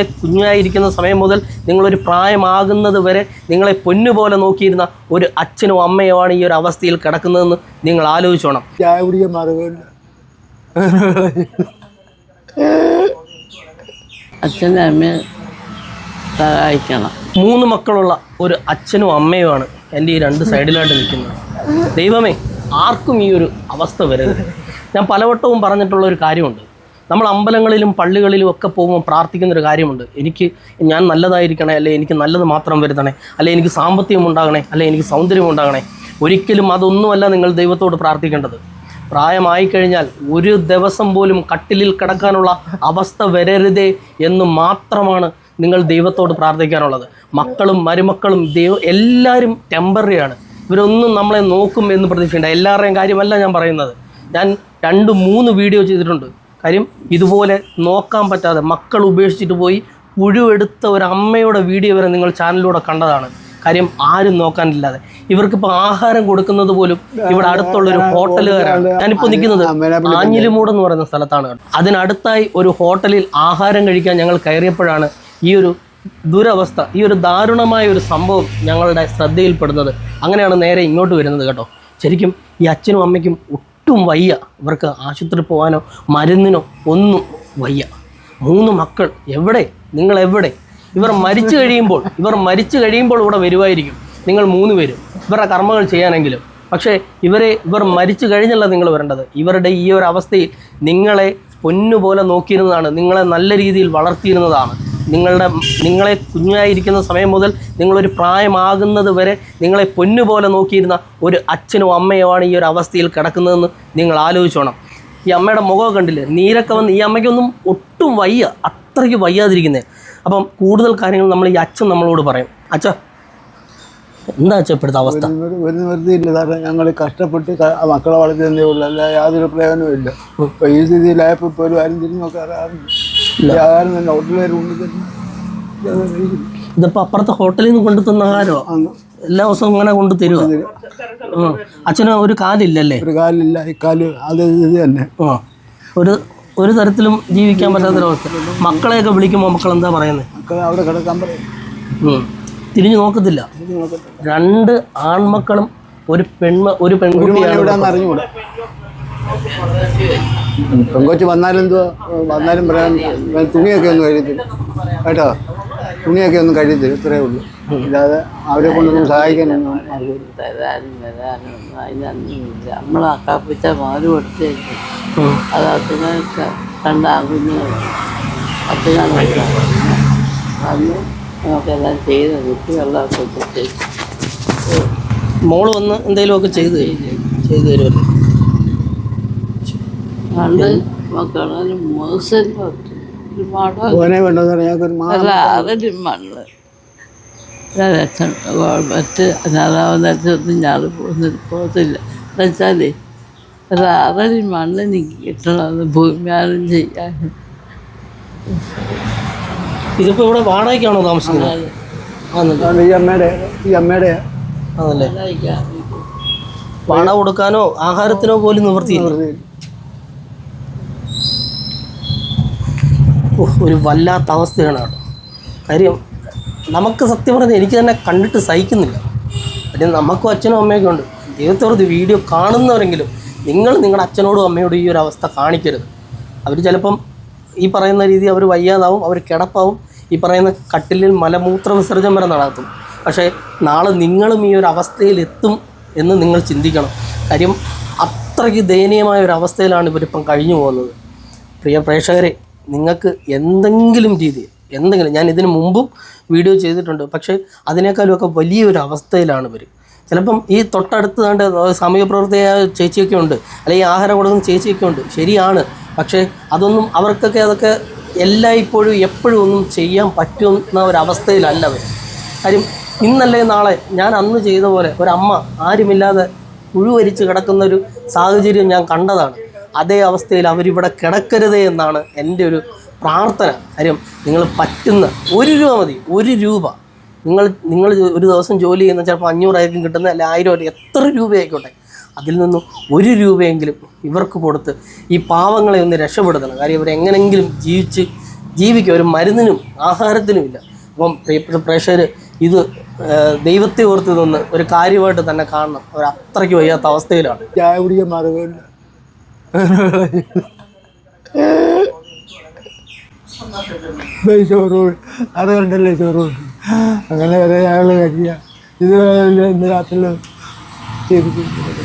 നിങ്ങളെ കുഞ്ഞായിരിക്കുന്ന സമയം മുതൽ നിങ്ങളൊരു പ്രായമാകുന്നത് വരെ നിങ്ങളെ പൊന്നുപോലെ നോക്കിയിരുന്ന ഒരു അച്ഛനും ആണ് ഈ ഒരു അവസ്ഥയിൽ കിടക്കുന്നതെന്ന് നിങ്ങൾ ആലോചിച്ചോണം. ചായ കുടിക്കാൻ മാർഗമില്ല അച്ഛനും അമ്മയെ സഹായിക്കണം. മൂന്ന് മക്കളുള്ള ഒരു അച്ഛനും അമ്മയുമാണ് എന്റെ ഈ രണ്ട് സൈഡിലായിട്ട് നിൽക്കുന്നത്. ദൈവമേ ആർക്കും ഈ ഒരു അവസ്ഥ വരരുത്. ഞാൻ പലവട്ടവും പറഞ്ഞിട്ടുള്ള ഒരു കാര്യമുണ്ട്. നമ്മൾ അമ്പലങ്ങളിലും പള്ളികളിലും ഒക്കെ പോകുമ്പോൾ പ്രാർത്ഥിക്കുന്ന ഒരു കാര്യമുണ്ട്. എനിക്ക് ഞാൻ നല്ലതായിരിക്കണേ അല്ലെ? എനിക്ക് നല്ലത് മാത്രം വരുത്തണേ അല്ലെ? എനിക്ക് സാമ്പത്തികം ഉണ്ടാകണേ അല്ലെ? എനിക്ക് സൗന്ദര്യം ഉണ്ടാകണേ. ഒരിക്കലും അതൊന്നുമല്ല നിങ്ങൾ ദൈവത്തോട് പ്രാർത്ഥിക്കേണ്ടത്. പ്രായമായി കഴിഞ്ഞാൽ ഒരു ദിവസം പോലും കട്ടിലിൽ കിടക്കാനുള്ള അവസ്ഥ വരരുതേ എന്ന് മാത്രമാണ് നിങ്ങൾ ദൈവത്തോട് പ്രാർത്ഥിക്കാനുള്ളത്. മക്കളും മരുമക്കളും ദൈവം എല്ലാവരും ടെമ്പററിയാണ് ഇവരൊന്നും നമ്മളെ നോക്കും എന്ന് പ്രതീക്ഷിക്കേണ്ട. എല്ലാവരുടെയും കാര്യമല്ല ഞാൻ പറയുന്നത്. ഞാൻ രണ്ട് മൂന്ന് വീഡിയോ ചെയ്തിട്ടുണ്ട്. കാര്യം ഇതുപോലെ നോക്കാൻ പറ്റാതെ മക്കൾ ഉപേക്ഷിച്ചിട്ട് പോയി പുഴുവെടുത്ത ഒരു അമ്മയുടെ വീഡിയോ വരെ നിങ്ങൾ ചാനലിലൂടെ കണ്ടതാണ്. കാര്യം ആരും നോക്കാനില്ലാതെ. ഇവർക്കിപ്പോൾ ആഹാരം കൊടുക്കുന്നത് പോലും ഇവിടെ അടുത്തുള്ള ഒരു ഹോട്ടലുകാരാണ്. ഞാനിപ്പോൾ നിൽക്കുന്നത് ആഞ്ഞിലിമൂട് എന്ന് പറയുന്ന സ്ഥലത്താണ് കേട്ടോ. അതിനടുത്തായി ഒരു ഹോട്ടലിൽ ആഹാരം കഴിക്കാൻ ഞങ്ങൾ കയറിയപ്പോഴാണ് ഈ ഒരു ദുരവസ്ഥ ഈ ഒരു ദാരുണമായ ഒരു സംഭവം ഞങ്ങളുടെ ശ്രദ്ധയിൽപ്പെടുന്നത്. അങ്ങനെയാണ് നേരെ ഇങ്ങോട്ട് വരുന്നത് കേട്ടോ. ശരിക്കും ഈ അച്ഛനും അമ്മയ്ക്കും ഒട്ടും വയ്യ. ഇവർക്ക് ആശുപത്രി പോകാനോ മരുന്നിനോ ഒന്നും വയ്യ. മൂന്ന് മക്കൾ എവിടെ? നിങ്ങൾ എവിടെ? ഇവർ മരിച്ചു കഴിയുമ്പോൾ ഇവർ മരിച്ചു കഴിയുമ്പോൾ ഇവിടെ വരുമായിരിക്കും നിങ്ങൾ മൂന്ന് പേരും. ഇവരുടെ കർമ്മങ്ങൾ ചെയ്യാനെങ്കിലും. പക്ഷേ ഇവരെ ഇവർ മരിച്ചു കഴിഞ്ഞല്ല നിങ്ങൾ വരേണ്ടത്. ഇവരുടെ ഈ ഒരു അവസ്ഥയിൽ നിങ്ങളെ പൊന്നുപോലെ നോക്കിയിരുന്നതാണ്. നിങ്ങളെ നല്ല രീതിയിൽ വളർത്തിയിരുന്നതാണ്. നിങ്ങളുടെ നിങ്ങളെ കുഞ്ഞായിരിക്കുന്ന സമയം മുതൽ നിങ്ങളൊരു പ്രായമാകുന്നത് വരെ നിങ്ങളെ പൊന്നുപോലെ നോക്കിയിരുന്ന ഒരു അച്ഛനും അമ്മയുമാണ് ഈ ഒരു അവസ്ഥയിൽ കിടക്കുന്നതെന്ന് നിങ്ങൾ ആലോചിച്ചോണം. ഈ അമ്മയുടെ മുഖമൊക്കെ കണ്ടില്ലേ? നീരൊക്കെ വന്ന് ഈ അമ്മയ്ക്കൊന്നും ഒട്ടും വയ്യ. അത്രയ്ക്ക് വയ്യാതിരിക്കുന്നത് അപ്പം കൂടുതൽ കാര്യങ്ങൾ നമ്മൾ ഈ അച്ഛൻ നമ്മളോട് പറയും. അച്ഛ എന്താ ഇപ്പോഴത്തെ അവസ്ഥ? ഒരു നിവൃത്തിയില്ല സാറേ ഞങ്ങൾ കഷ്ടപ്പെട്ട് മക്കളെ വളർത്തുന്നതേ ഉള്ളൂ. അല്ല യാതൊരു പ്രയോജനവും ഇല്ല. ഇപ്പൊ ഈ സ്ഥിതിയിലായപ്പോ ഇപ്പൊ ഒരു ആരും തിരിഞ്ഞു നോക്കാറില്ല ഇതിപ്പോ തന്നെ ഹോട്ടലുകാർ അപ്പുറത്തെ ഹോട്ടലിൽ നിന്ന് കൊണ്ടു തന്ന എല്ലാ ദിവസവും ഇങ്ങനെ കൊണ്ടു തരുമോ. അച്ഛന് ഒരു കാലില്ലല്ലേ? ഒരു കാലില്ല. ഈ കാൽ അത് ഇത് തന്നെ. ഓ ഒരു ഒരു തരത്തിലും ജീവിക്കാൻ പറ്റാത്തൊരവസ്ഥ മക്കളെയൊക്കെ വിളിക്കുമ്പോൾ മക്കൾ എന്താ പറയുന്നത് മക്കളെ അവിടെ കിടക്കാൻ പറയും. തിരിഞ്ഞു നോക്കത്തില്ല. രണ്ട് ആൺമക്കളും ഒരു പെൺമ ഒരു പെൺകുട്ടിയാണ് പെങ്കൊച്ച് വന്നാലും എന്തുവാ? വന്നാലും പറയാൻ തുണിയൊക്കെ ഒന്ന് കഴിയത്തില്ല കേട്ടോ? തുണിയൊക്കെ ഒന്ന് കഴിയത്തില്ല ഇത്രയേ ഉള്ളൂ. ഇല്ലാതെ അവരെ കൊണ്ടൊന്നും സഹായിക്കാനൊന്നും. തരാനും വരാനും അതിനൊന്നുമില്ല നമ്മൾ അക്കാപ്പിച്ച പാൽ കൊടുത്തേക്കും. അത് അച്ഛനെ കണ്ടാകുന്നു അച്ഛനാണ് അന്ന് നമുക്കെല്ലാം ചെയ്ത് കുട്ടി വെള്ളമൊക്കെ കൊടുത്തേക്കും മോൾ വന്ന് എന്തെങ്കിലുമൊക്കെ ചെയ്തു ചെയ്ത് ചെയ്തു തരുമല്ലോ? പണ്ട് മക്കളൊരു അല്ല മണ്ണ്. മറ്റ് ഞാൻ പോകത്തില്ല എന്നുവെച്ചാലേ അറടി മണ്ണ് എനിക്ക് കിട്ടണമെന്ന് ഭൂമിയാനം ചെയ്യാൻ. ഇതിപ്പോൾ ഇവിടെ വാടകയ്ക്കാണോ താമസിക്കുന്നത്? അതുകൊണ്ട് ഈ അമ്മയുടെ ഈ അമ്മയുടെ ആണല്ലേ? വാടക കൊടുക്കാനോ ആഹാരത്തിനോ പോലും നിവൃത്തിയില്ല. ഒരു വല്ലാത്ത അവസ്ഥയാണ് കേട്ടോ കാര്യം നമുക്ക് സത്യം പറഞ്ഞാൽ എനിക്ക് തന്നെ കണ്ടിട്ട് സഹിക്കുന്നില്ല. അല്ലെങ്കിൽ നമുക്കും അച്ഛനും അമ്മയൊക്കെ ഉണ്ട്. ദൈവത്തോട് വീഡിയോ കാണുന്നവരെങ്കിലും നിങ്ങൾ നിങ്ങളുടെ അച്ഛനോടും അമ്മയോടും ഈ ഒരു അവസ്ഥ കാണിക്കരുത്. അവർ ചിലപ്പം ഈ പറയുന്ന രീതി അവർ വയ്യാതാവും അവർ കിടപ്പാവും ഈ പറയുന്ന കട്ടിലിൽ മലമൂത്ര വിസർജനം വരെ നടത്തും. പക്ഷേ നാളെ നിങ്ങളും ഈ ഒരു അവസ്ഥയിൽ എത്തും എന്ന് നിങ്ങൾ ചിന്തിക്കണം. കാര്യം അത്രയ്ക്ക് ദയനീയമായ ഒരു അവസ്ഥയിലാണ് ഇവരിപ്പം കഴിഞ്ഞു പോകുന്നത്. പ്രിയ പ്രേക്ഷകരെ നിങ്ങൾക്ക് എന്തെങ്കിലും രീതി എന്തെങ്കിലും ഞാൻ ഇതിനു മുമ്പും വീഡിയോ ചെയ്തിട്ടുണ്ട് പക്ഷേ അതിനേക്കാളുമൊക്കെ വലിയൊരു അവസ്ഥയിലാണ് ഇവർ ചിലപ്പം ഈ തൊട്ടടുത്ത് കണ്ട് സമയപ്രവർത്തകയായ ചേച്ചിയൊക്കെ ഉണ്ട് അല്ലെങ്കിൽ ആഹാരം കൊടുക്കുന്ന ചേച്ചിയൊക്കെ ഉണ്ട് ശരിയാണ്. പക്ഷേ അതൊന്നും അവർക്കൊക്കെ അതൊക്കെ എല്ലായ്പ്പോഴും എപ്പോഴും ഒന്നും ചെയ്യാൻ പറ്റുന്ന ഒരവസ്ഥയിലല്ല അവർ കാര്യം ഇന്നല്ലേ നാളെ ഞാൻ അന്ന് ചെയ്ത പോലെ ഒരമ്മ ആരുമില്ലാതെ പുഴുവരിച്ച് കിടക്കുന്ന ഒരു സാഹചര്യം ഞാൻ കണ്ടതാണ്. അതേ അവസ്ഥയിൽ അവരിവിടെ കിടക്കരുതേ എന്നാണ് എന്റെ ഒരു പ്രാർത്ഥന. കാര്യം നിങ്ങൾ പറ്റുന്ന ഒരു രൂപ മതി ഒരു രൂപ. നിങ്ങൾ നിങ്ങൾ ഒരു ദിവസം ജോലി ചെയ്യുന്ന ചിലപ്പോൾ അഞ്ഞൂറായിരിക്കും കിട്ടുന്ന അല്ലെ ആയിരം എത്ര രൂപയായിക്കോട്ടെ. അതിൽ നിന്നും ഒരു രൂപയെങ്കിലും ഇവർക്ക് കൊടുത്ത് ഈ പാവങ്ങളെ ഒന്ന് രക്ഷപ്പെടുത്തണം. കാര്യം ഇവരെങ്ങനെങ്കിലും ജീവിച്ച് ജീവിക്കുക. ഒരു മരുന്നിനും ആഹാരത്തിനും ഇല്ല അപ്പം പ്രിയപ്പെട്ട പ്രേക്ഷകർ ഇത് ദൈവത്തെ ഓർത്ത് നിന്ന് ഒരു കാര്യമായിട്ട് തന്നെ കാണണം. അവർ അത്രയ്ക്ക് വയ്യാത്ത അവസ്ഥയിലാണ്. അത് കണ്ടല്ലേ അങ്ങനെ വരെ ഞങ്ങൾ കഴിക്കുക. ഇത് ഇന്ന് രാത്രി ചെയ്തിട്ടുണ്ട്